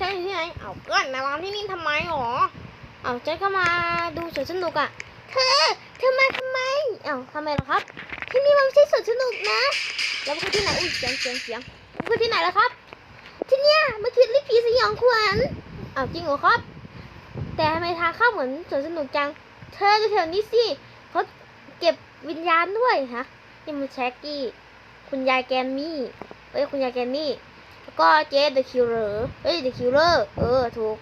ฉันอยู่ที่ไหนเอาเพื่อนนายมาที่นี่ทำไมหรอ เอาฉันก็มาดูสวนสนุกอะเธอเธอมาทำไม เอาทำไมล่ะครับ ที่นี่มันไม่ใช่สวนสนุกนะ แล้วมันคือที่ไหนอุ้ยเสียงเสียงเสียงมันคือที่ไหนล่ะครับ ที่เนี่ยมันคือลิผีสยองขวัญเอาจริงเหรอครับ แต่ทำไมทางเข้าเหมือนสวนสนุกจัง เธออยู่แถวนี้สิเขาเก็บวิญญาณด้วยฮะนี่มันแช็กกี้ คุณยายแกนมี่เอ้ยคุณยายแกนนี่แล้ว ก็เจสเดอะคิลเลอร์เอ้ยเดอะคิลเลอร์เออถูก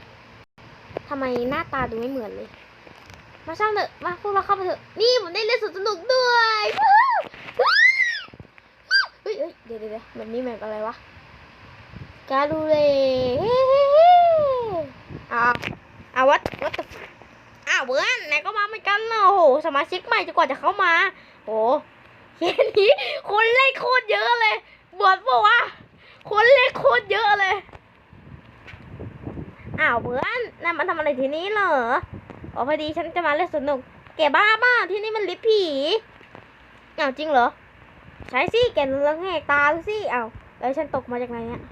ทำไมหน้าตาดูไม่เหมือนเลย มาช่างเถอะมาพวกเราเข้ามาเถอะนี่ผมได้เล่นสนสนุกด้วยวิวเฮ้ยเฮ้ยเดี๋ยวเดี๋ยวแบบนี้แบบอะไรวะกาดูเลยเฮ้เฮ้เฮ้อ้าวอ้าววัดวัดอ้าวเบื่อนไหนก็มาเหมือนกันเนอะโอ้โหสมาชิกใหม่จะกว่าจะเข้ามาโอ้แค่นี้คนเล่นโคตรเยอะเลยบวชบอกว่า คนเล่นโคตรเยอะเลย อ้าวเพื่อนนายมาทำอะไรที่นี่เหรออ๋อพอดีฉันจะมาเล่นสนุก แกบ้าบ้าที่นี่มันลิฟผีอ้าวจริงเหรอ ใช่สิแกลองแหกตาดูสิอ้าวแล้วฉันตกมาจากไหนเนี่ย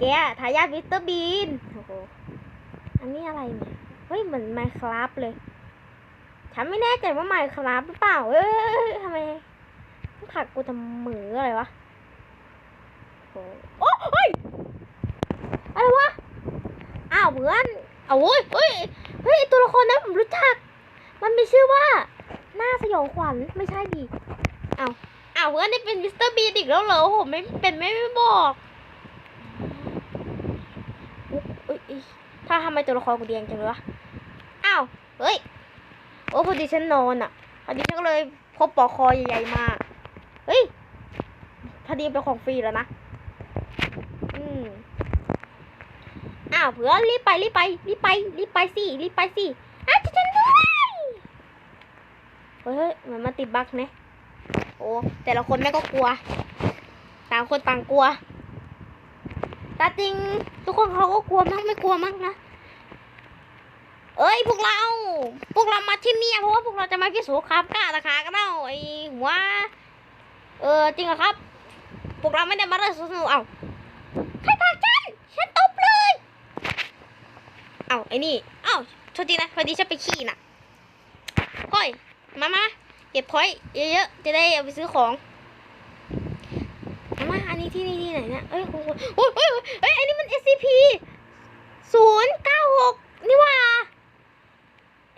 แกทายาทมิสเตอร์บีนโอ้โหอันนี้อะไรเนี่ยเฮ้ยเหมือนไมค์ครับเลย ฉันไม่แน่ใจว่าไมค์ครับหรือเปล่า เอ้ยทำไมผักกูทำมืออะไรวะ โอ้เฮ้ยอะไรวะ อ้าวเพื่อนเอาเว้ยเฮ้ยเฮ้ยตัวละครนั้นผมรู้จัก มันมีชื่อว่า หน้าสยองขวัญไม่ใช่ดิอ้าวอ้าวเพื่อนนี่เป็นมิสเตอร์บีอีกแล้วเหรอผมไม่เป็นไม่ไม่บอกอุ๊ยเอ้ยถ้าทำไมตัวละครกูแดงจังเลยวะอ้าวเฮ้ยโอ้พอดีฉันนอนอะพอดีฉันก็เลยพบปลอกคอใหญ่ๆมาเฮ้ยพอดีเป็นของฟรีแล้วนะ อืม อ้าวเพื่อนรีบไปรีบไปรีบไปรีบไปสิรีบไปสิอ้าวฉันด้วยเฮ้ยเหมือนมาติดบั๊กนะโอ้แต่ละคนแม่ก็กลัว ต่างคนต่างกลัวแต่จริงทุกคนเขาก็กลัวมั้งไม่กลัวมั้งนะเอ้ยพวกเรา พวกเรามาที่นี่เพราะว่าพวกเราจะมาพิสูจน์ครับกล้าราคากันเนาไอ้หัวเออจริงเหรอครับ พวกเราไม่ได้มาเล่นสนุกเอาใครพาฉันฉันตบเลย เอ้าไอ้นี่เอ้าโทษทีนะพอดีฉันไปขี้น่ะก้อยมามาเก็บพอยเยอะๆจะได้เอาไปซื้อของมามาอันนี้ที่นี่ที่ไหนเนี่ยเอ้ยโอ้โหโอ้ยโอ้ยโอ้ยเอ้ยอันนี้มัน SCP ศูนย์เก้าหกนี่ว่า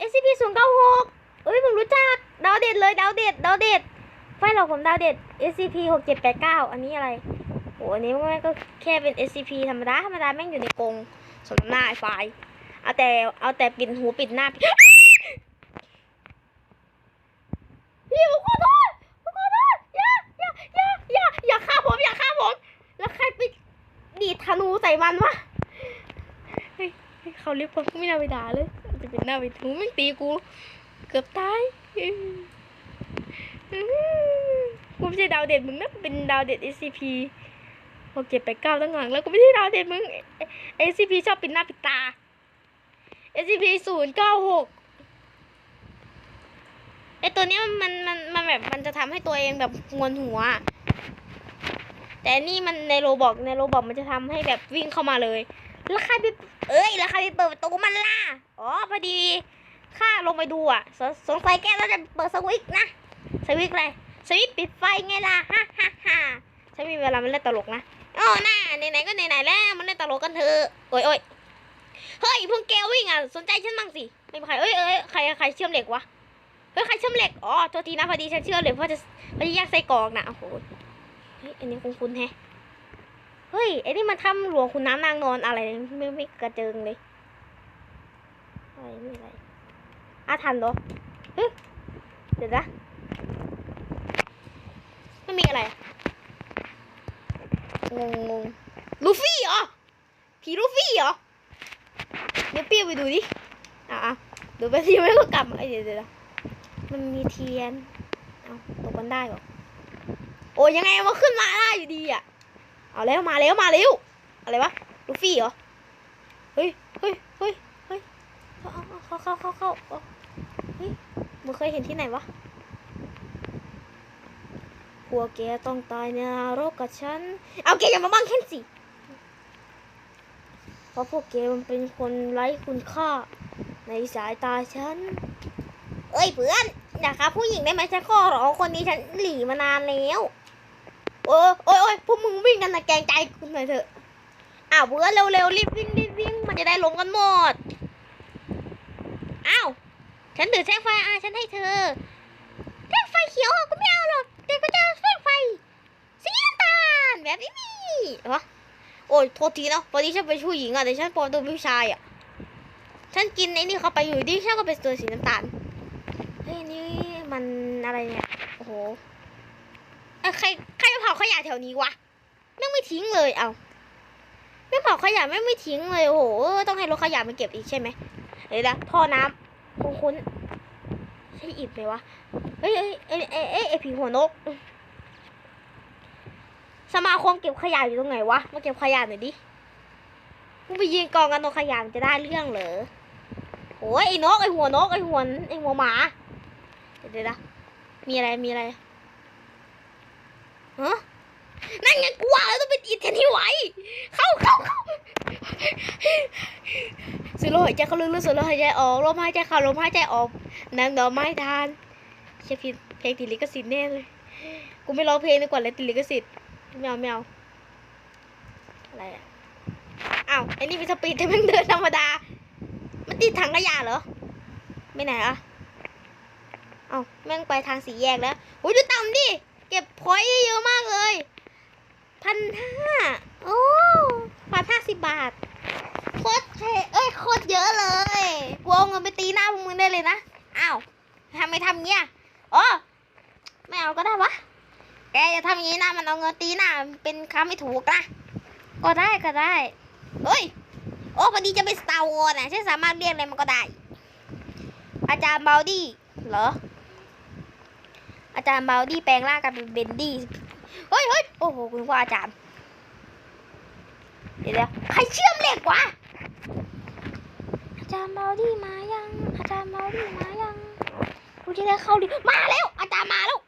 SCP ศูนย์เก้าหกเอ้ยผมรู้จักดาวเด็ดเลยดาวเด็ดดาวเด็ดไฟหรอกผมดาวเด็ด SCP หกเจ็ดแปดเก้าอันนี้อะไรโอ้อันนี้มันก็แค่เป็น SCP ธรรมดาธรรมดาแม่งอยู่ในกรงสมน้ำหน้าไอ้ไฟ เอาแต่เอาแต่ปิดหูปิดหน้าพี่ผมขอโทษผมขอโทษอย่าอย่าอย่าอย่าอย่าฆ่าผมอย่าฆ่าผม แล้วใครไปดีดธนูใส่มันวะเฮ้เขาเรียกว่าไม่น่าไปด่าเลยจะเป็นหน้าไปถูไม่งตีกู เกือบตายอืออือกูไม่ใช่ดาวเด็ดมึงนะเป็นดาวเด็ด SCP โอเคไปเก้าตั้งหลังแล้วกูไม่ใช่ดาวเด็ดมึง SCP ชอบปิดหน้าปิดตา SCP ศูนย์เก้าหกไอตัวนี้มันมันมันแบบมันจะทำให้ตัวเองแบบงวนหัว แต่นี่มันในโรบอกในโรบอกมันจะทำให้แบบวิ่งเข้ามาเลย แล้วใครไปเอ้ยแล้วใครไปเปิดประตูมันล่ะ อ๋อพอดีข้าลงไปดูอะสสงสัยแกเราจะเปิดสวิตช์นะสวิตช์อะไรสวิตช์ปิดไฟไงล่ะฮ่าฮ่าฮ่าฉันมีเวลามันเล่นตลกนะโอ๋อหน้าไหนๆก็ไหนๆแล้วมันเล่นตลกกันเถอะโอ้ยโอ้ย เฮ้ยพวกแกวิ่งอะสนใจฉันบ้างสิไม่มีใครเอ้ยเอ้ยใครใครเชื่อมเหล็กวะเฮ้ยใครเชื่อมเหล็กอ๋อโทษทีนะพอดีฉันเชื่อมเหล็กเพราะจะเพราะจะแยกไส้กรอกนะโอ้โหเฮ้ยอันนี้คุ้นคุ้นๆแฮะเฮ้ยไอ้นี่มันทำหลวงคุณน้ำนางนอนอะไรไม่ไม่กระเจิงเลยอะไรนี่อะไรอาทันเหรอเฮ้ยเดี๋ยวนะไม่มีอะไรงงงงลูฟี่เหรอผีลูฟี่เหรอ เดี๋ยวเปรี้ยวไปดูดิอะอะดูไปที่ไม่ก็กลับมาเอ้ยเดี๋ยวเดี๋ยวมันมีเทียน เอาตกกันได้หรอ โอ้ยยังไงมันขึ้นมาได้อยู่ดีอะ เอาแล้วมาแล้วมาแล้วอะไรวะ ลูฟี่เหรอ เฮ้ยเฮ้ยเฮ้ยเฮ้ยเข้าเข้าเข้าเข้าเข้าเข้าเฮ้ยมึงเคยเห็นที่ไหนวะพวกแกต้องตายในนรกกับฉัน เอาแกอย่ามาบังแค่นสิ ราะพวกแกมันเป็นคนไร้คุณค่าในสายตาฉัน เอ้ยเพื่อนอยากครับผู้หญิงได้ไหมฉันขอร้องคนนี้ฉันหลีมานานแล้ว โอ้ยโอ้ยโอ้ยพวกมึงวิ่งกันนะแกงใจคุณหน่อยเถอะ อ้าวเพื่อนเร็วๆรีบวิ่งรีบวิ่งมันจะได้ลงกันหมด อ้าวฉันถือแท่งไฟอะฉันให้เธอแท่งไฟเขียวอะก็ไม่เอาหรอกแต่ก็จะแท่งไฟสีน้ำตาลแบบนี้นี่วะ โอ้ยโทษทีนะพอดีฉันเป็นผู้หญิงอะแต่ฉันปลอมตัวเป็นผู้ชายอะฉันกินไอ้นี่เข้าไปอยู่ดีฉันก็เป็นตัวสีน้ำตาลเฮ้ยนี่มันอะไรเนี่ยโอ้โหใครใครเผาขยะแถวนี้วะแม่ไม่ทิ้งเลยเอาไม่เผาขยะแม่ไม่ทิ้งเลยโอ้โหต้องให้รถขยะมาเก็บอีกใช่ไหมเดี๋ยวนะท่อน้ำคุ้นคุ้นใช่อิบไหมวะเฮ้ยเอ้ยเอ้ยเอ้ยเอ้ยไอผีหัวนก สมาคมเก็บขยะอยู่ตรงไหนวะ มาเก็บขยะหน่อยดิมึงไปยืนกองกันตรงขยะมันจะได้เรื่องเหรอโอ้ยไอ้นกไอ้หัวนกไอ้หัวไอ้หัวหมา เดี๋ยวเดี๋ยวนะมีอะไรมีอะไรฮะนั่นไงกูว่าแล้วต้องเป็นอินเทนที่ไหวเข้าเข้าเข้าสูดลมหายใจเข้าลึกๆสูดลมหายใจออกลมหายใจเข้าลมหายใจออกน้ำดอกไม้ทานใช่ผิดเพลงติลิขสิทธิ์แน่เลยกูไม่ร้องเพลงดีกว่าเลยติลิขสิทธิ์ ไม่เอาไม่เอะไรอะอ้าวไอ้นี่เป็นสปีดแต่แม่งเดินธรรมดา มันติดถังขยะเหรอไม่ไหนอะเอาแม่งไปทางสีแยกแล้วโอ้ยดูต่ำดิ เก็บพอยเยอะมากเลยพันห้าโอ้พันห้าสิบบาท โคตรเท่เอ้ย โคตรเยอะเลย กูเอาเงินไปตีหน้าพวกมึงได้เลยนะ อ้าวทำไมทำเงี้ยอ๋อไม่เอาก็ได้วะ แกจะทำอย่างนี้นะมันเอาเงินตีหน้ามันเป็นคำไม่ถูกนะก็ได้ก็ได้เฮ้ยโอ้พอดีจะเป็นสตาร์วอร์นะฉันสามารถเรียกอะไรมันก็ได้ อาจารย์เบลดี้เหรอ อาจารย์เบลดี้แปลงร่างกลายเป็นเบนดี้เฮ้ยเฮ้ยโอ้โหคุณว่าอาจารย์เดี๋ยวเดี๋ยวใครเชื่อมเหล็กวะอาจารย์เบลดี้มายัง อาจารย์เบลดี้มายังกูจะได้เข้าเรียนมาแล้ว อาจารย์มาแล้ว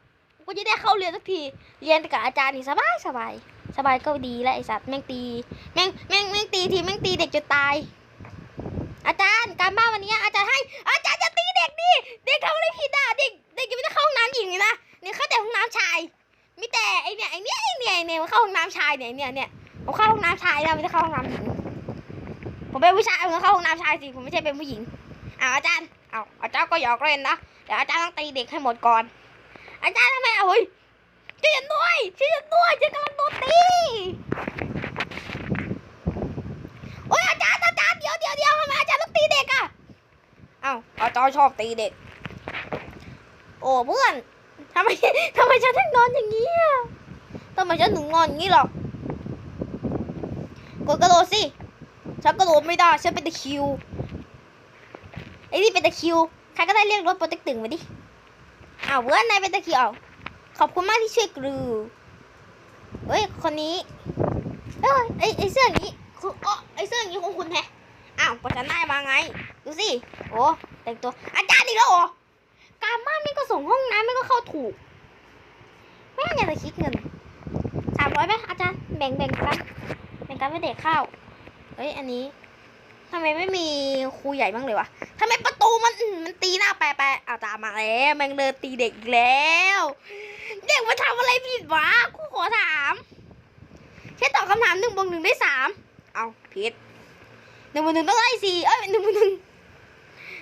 กูจะได้เข้าเรียนสักที เรียนกับอาจารย์นี่สบายสบายสบายก็ดีแล้วไอสัตว์แม่งตี แม่งแม่งแม่งตีทีแม่งตีเด็กจนตาย อาจารย์การบ้านวันนี้อาจารย์ให้ อาจารย์จะตีเด็กดิเด็กทำอะไรผิดอะเด็กเด็กยังไม่ได้เข้าห้องน้ำหญิงเลยนะเนี่ยเข้าแต่ห้องน้ำชายมีแต่ไอเนี่ยไอเนี่ยไอเนี่ยไอเนี่ยมันเข้าห้องน้ำชายเนี่ยเนี่ยเนี่ยผมเข้าห้องน้ำชายนะไม่ได้เข้าห้องน้ำหญิงผมเป็นผู้ชายผมต้อเข้าห้องน้ำชายสิผมไม่ใช่เป็นผู้หญิงอ้าวอาจารย์อ้าวอาจารย์ก็หยอกเล่นนะเดี๋ยวอาจารย์ต้องตีเด็กให้หมดก่อน อาจารย์ทำไมอะเฮ้ยช่วยฉันด้วยช่วยฉันด้วยฉันกำลังโดนตีโอ้ยอาจารย์อาจารย์เดี๋ยวเดี๋ยวเดี๋ยวทำไมอาจารย์ต้องตีเด็กอะเอ้าอาจารย์ชอบตีเด็ก โอ้เพื่อนทำไมทำไมฉันถึงนอนอย่างนี้อะทำไมฉันถึงนอนอย่างนี้หรอกกดกระโดดสิฉันกระโดดไม่ได้ฉันเป็นตะคิวไอ้นี่เป็นตะคิวใครก็ได้เรียกรถโปรเจกตึงมาดิ อ้าวเพื่อนายเป็นตะคริวอ้าขอบคุณมากที่ช่วยกรูเฮ้ยคนนี้เอ้ยไอ้ไอเสื้ออย่างนี้คืออ๋อไอเสื้ออย่างนี้ของคุณแฮะอ้าวประจันได้มาไง ดูสิโอ้แต่งตัวอาจารย์อีกแล้วเหรอการบ้านไม่ก็ส่งห้องน้ำไม่ก็เข้าถูกไม่นอยากจะคิดเงินสามร้อยไหมอาจารย์แบ่งแบ่งกันแบ่งกันไปเด็กข้าวเฮ้ยอันนี้ ทำไมไม่มีครูใหญ่บ้างเลยวะทำไมประตูมันอืมมันตีหน้าแปะแปะอาจารย์มาแล้วแมงเดินตีเด็กอีกแล้ว เด็กมาทำอะไรผิดวะครูขอถามแค่ตอบคำถามหนึ่งบวกหนึ่งได้สามเอาผิดหนึ่งบวกหนึ่งต้องได้สี่เอ้ยหนึ่งบวกหนึ่ง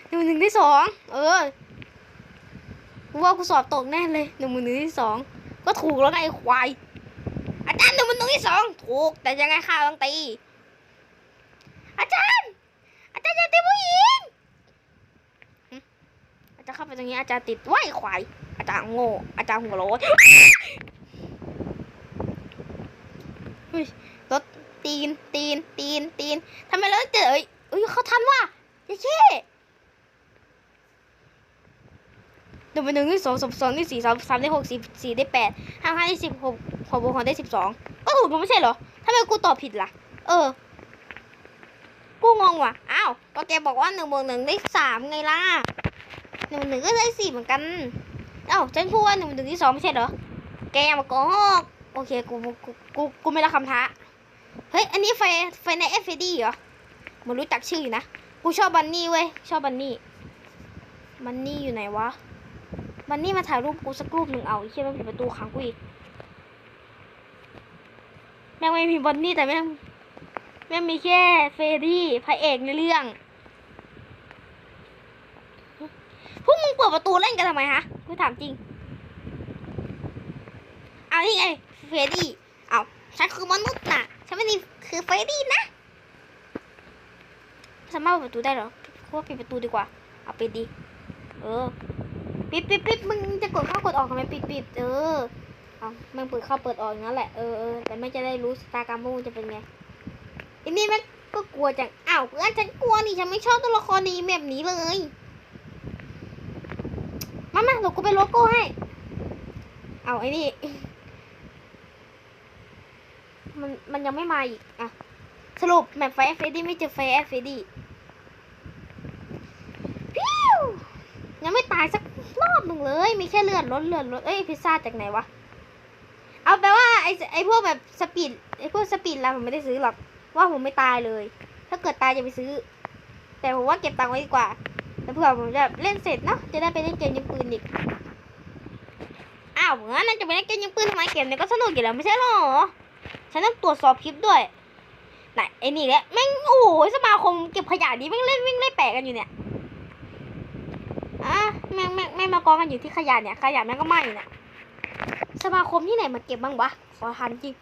หนึ่งบวกหนึ่งได้สองเออกูว่ากูสอบตกแน่เลยหนึ่งบวกหนึ่งได้สองก็ถูกแล้วไงไอ้ควายอาจารย์หนึ่งบวกหนึ่งได้สองถูกแต่ยังไงข้าต้องตีอาจารย์ จารย์ตีผู้หญิงอาจารย์เข้าไปตรงนี้อาจารย์ติดไว้ไอ้ควายอาจารย์โง่อาจารย์หัวโล้นรถตีนตีนตีนตีนทำไมเราเจอเอ้ยเอ้ยเขาทันว่ะย้เช่หนึ่งเป็นหนึ่งที่สองสองสองที่สี่สามสามได้หกสี่สี่ได้แปดห้าห้าได้สิบหกหกบวกหกได้สิบสองก็ถูกมันไม่ใช่เหรอทำไมกูตอบผิดล่ะ เออ กูงงว่ะ อ้าวก็แกบอกว่าหนึ่งบวกหนึ่งได้สามไงล่ะหนึ่งหนึ่งก็ได้สี่เหมือนกันเอ้าฉันพูดว่าหนึ่งหนึ่งที่สองไม่ใช่เหรอ แกมาโกหกโอเคกูกูกูกูไม่รับคำท้า เฮ้ย อันนี้ไฟไฟใน f อ d เหรอมันรู้จักชื่ออยู่นะ กูชอบบันนี่เว้ย ชอบบันนี่ บันนี่อยู่ไหนวะ บันนี่มาถ่ายรูปกูสักรูปหนึ่งเอาไอ้เชี่ยม่งปิดประตูขังกูอีก แม่งไม่มีบันนี่แต่แม่ง แม่มีแค่เฟรดี้พระเอกในเรื่อง พวกมึงเปิดประตูเล่นกันทำไมฮะกูถามจริง เอานี่ไงเฟรดี้เอาฉันคือมนุษย์นะฉันไม่ได้คือเฟรดี้นะ สามารถเปิดประตูได้เหรอกูว่าปิดประตูดีกว่า เอาปิดดีเออ ปิดปิดปิดมึงจะกดเข้ากดออกทำไมปิดปิดเออ เอามึงเปิดเข้าเปิดออกอย่างนั้นแหละ เออเออแต่ไม่จะได้รู้สตากรรมว่ามึงจะเป็นไง อันนี้แม่งก็กลัวจังอ้าวเพื่อนฉันกลัวนี่ฉันไม่ชอบตัวละครนี้แบบนี้เลย มามาเดี๋ยวกูไปโลโก้ให้ เอาไอ้นี่ มันมันยังไม่มาอีก อะ สรุปแมปไฟเอฟดี้ไม่เจอไฟเอฟเฟดี้พิ้วยังไม่ตายสักรอบหนึ่งเลย มีแค่เลือดลดเลือดลดเอ้ยพิซซ่าจากไหนวะ เอาแปลว่าไอ้ไอ้พวกแบบสปีดไอ้พวกสปีดเราผมไม่ได้ซื้อหรอก ว่าผมไม่ตายเลย ถ้าเกิดตายจะไปซื้อ แต่ผมว่าเก็บตังค์ไว้ดีกว่าแล้วเผื่อผมจะเล่นเสร็จเนาะจะได้ไปเล่นเกมยิงปืนอีกอ้าวงั้นน่าจะไปเล่นเกมยิงปืนทำไมเกมเนี่ยก็สนุกอยู่แล้วไม่ใช่หรอฉันต้องตรวจสอบคลิปด้วยไหนไอ้นี่แหละแม่งโอ้โหสมาคมเก็บขยะนี้แม่งเล่นวิ่งเล่นแปะกันอยู่เนี่ยอะแม่งแม่งแม่งมากองกันอยู่ที่ขยะเนี่ยขยะแม่งก็ไหม้เนี่ยสมาคมที่ไหนมาเก็บบ้างวะขอทันจริง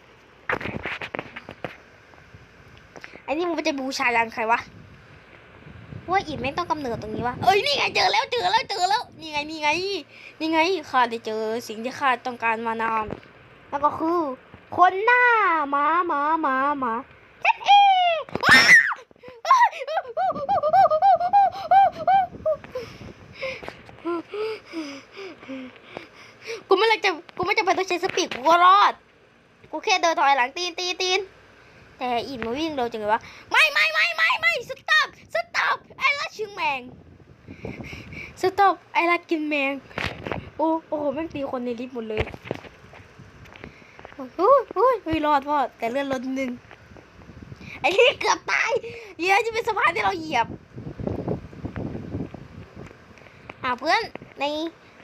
อ้นี่มึงจะบูชายันใครวะว่าอิดไม่ต้องกำเนิดตรงนี้วะเอ้ยนี่ไงเจอแล้วเจอแล้วเจอแล้วนี่ไงนี่ไงนี่ไงข้าได้เจอสิ่งที่ข้าต้องการมานานแล้วก็คือ คนหน้าหมาหมาหมาหมาฉันเองกูไม่เลยจะกูไม่จะไปต้องใช้สปีดกูก็รอด กูแค่เดินถอยหลังตีนตีนตีน แต่อีดมันวิ่งเร็วจังเลยวะไม่ไม่ไม่ไม่ไม่สต็อปสต็อปไอ้ละชิงแมงสต็อปไอ้ละกินแมงโอ้โอ้โหแม่งตีคนในลิฟต์หมดเลยโอ้ยโอ้ยเฮ้ยรอดพ่อแต่เลื่อนรถหนึ่งไอ้นี่เกือบตายเดี๋ยวจะเป็นสะพานที่เราเหยียบอ่าเพื่อนใน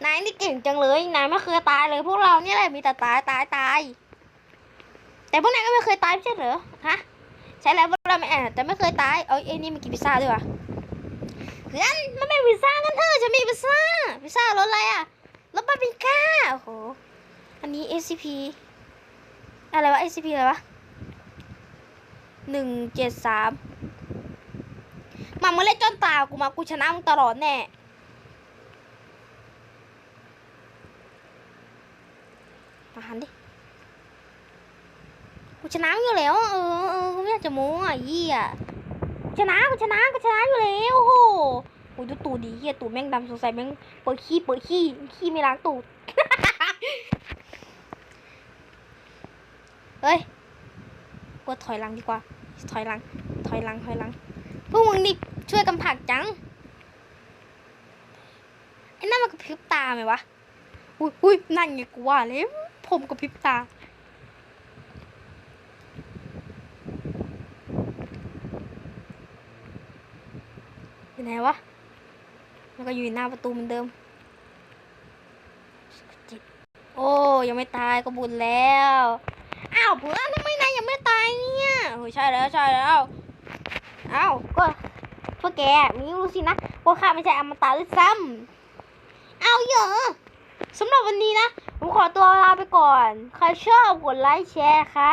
นายนี่เก่งจังเลยนายไม่เคยตายเลย พวกเราเนี่ยแหละมีแต่ตายตายตาย แต่พวกนายก็ไม่เคยตายไม่ใช่เหรอฮะใช่แล้วพวกเราไม่แอบแต่ไม่เคยตายเอาไอ้นี่มากินพิซซ่าด้วยวะเพื่อนมันไม่พิซซ่ากันเถอะจะมีพิซซ่าพิซซ่ารสอะไรอะรสบาร์บีก้าโอ้โหอันนี้ SCP อะไรวะ SCP อะไรวะหนึ่งเจ็ดสามมามาเล่นจนตากูมากูชนะมึงตลอดแน่มาหันดิ กูชนะอยู่แล้ว เออเออกูไม่อยากจะโม้อะเหี้ยชนะกูชนะกูชนะอยู่แล้วโอ้โหโอ้ยดูตูดดีเหี้ยตูดแม่งดำสงสัยแม่งเปิดขี้เปิดขี้ขี้ไม่ล้างตูดเฮ้ยกดถอยหลังดีกว่า ถอยหลัง ถอยหลังถอยหลังพวกมึงนี่ช่วยกันผลักจังไอ้นั่นมันกระพริบตาไหมวะอุ้ยอุ้ยนั่นไงกูว่าเลยผมกระพริบตา อยู่ไหนวะแล้วก็อยู่หน้าประตูเหมือนเดิม โอ้ยังไม่ตายก็บุญแล้ว อ้าวเพื่อนทำไมนายยังไม่ตายเนี่ยโอ้ยใช่แล้วใช่แล้ว อ้าวก็พวกแกมึงรู้สินะว่าข้าไม่ใช่อมตะด้วยซ้ำเอาเหรอสำหรับวันนี้นะ ผมขอตัวลาไปก่อน ใครชอบกดไลค์แชร์ใคร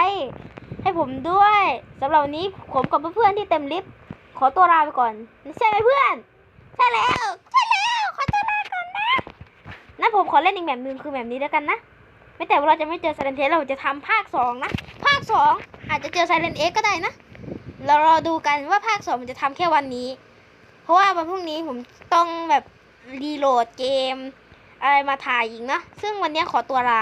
ให้ผมด้วยสำหรับวันนี้ผมกับเพื่อนๆที่เต็มลิฟต์ ขอตัวลาไปก่อน ใช่ไหมเพื่อน ใช่แล้ว ใช่แล้ว ขอตัวลาก่อนนะนั่นผมขอเล่นอีกแบบหนึงคือแบบนี้แล้วกันนะ ไม่แต่ว่าเราจะไม่เจอไซเลนเทสเราจะทำภาคสองนะ ภาคสองอาจจะเจอไซเลนเอ็กก็ได้นะ เรารอดูกันว่าภาคสองมันจะทำแค่วันนี้ เพราะว่าวันพรุ่งนี้ผมต้องแบบรีโหลดเกม อะไรมาถ่ายอีกนะ ซึ่งวันนี้ขอตัวลา